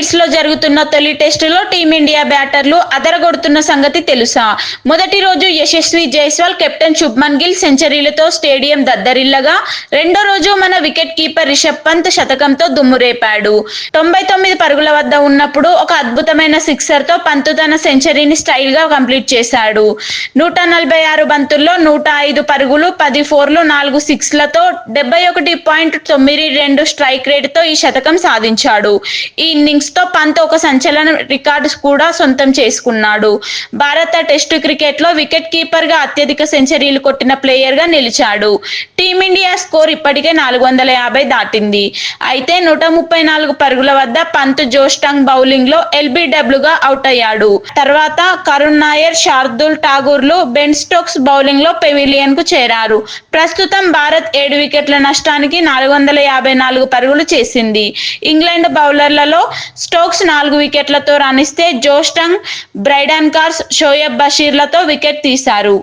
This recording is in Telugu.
లీడ్స్లో జరుగుతున్న తొలి టెస్టులో టీమిండియా బ్యాటర్లు అదరగొడుతున్న సంగతి తెలుసా? మొదటి రోజు యశస్వి జైస్వాల్ కెప్టెన్ శుభ్మన్ గిల్ సెంచరీలతో స్టేడియం దద్దరిల్లగా రెండో రోజు మన వికెట్ కీపర్ రిషబ్ పంత్ శతకంతో దుమ్మురేపాడు తొంభై తొమ్మిది పరుగుల వద్ద ఉన్నప్పుడు ఒక అద్భుతమైన సిక్సర్తో పంత్ తన సెంచరీని స్టైల్గా కంప్లీట్ చేశాడు. నూట నలభై ఆరు బంతుల్లో నూట ఐదు పరుగులు పది ఫోర్లు నాలుగు సిక్స్లతో డెబ్బై ఒకటి పాయింట్ తొమ్మిది రెండు స్ట్రైక్ రేట్తో ఈ శతకం సాధించాడు. ఈ ఇన్నింగ్స్ తో పంత్ ఒక సంచలన రికార్డు కూడా సొంతం చేసుకున్నాడు. భారత టెస్టు క్రికెట్లో వికెట్ కీపర్గా అత్యధిక సెంచరీలు కొట్టిన ప్లేయర్గా నిలిచాడు. టీమిండియా స్కోర్ ఇప్పటికే నాలుగు వందల యాభై దాటింది. అయితే నూట ముప్పై నాలుగు పరుగుల వద్ద పంత్ జోస్టాంగ్ బౌలింగ్లో ఎల్బిడబ్ల్యూ అవుట్ అయ్యాడు తర్వాత కరుణ్ నాయర్ శార్దుల్ ఠాగూర్లు బెన్ స్టోక్స్ బౌలింగ్లో పెవిలియన్కు చేరారు. ప్రస్తుతం భారత్ ఏడు వికెట్ల నష్టానికి నాలుగు వందల యాభై నాలుగు పరుగులు చేసింది. ఇంగ్లాండ్ బౌలర్లలో స్టోక్స్ నాలుగు వికెట్లతో రాణిస్తే Josh Tongue Brydon Carse Shoaib బషీర్లతో wicket తీశారు.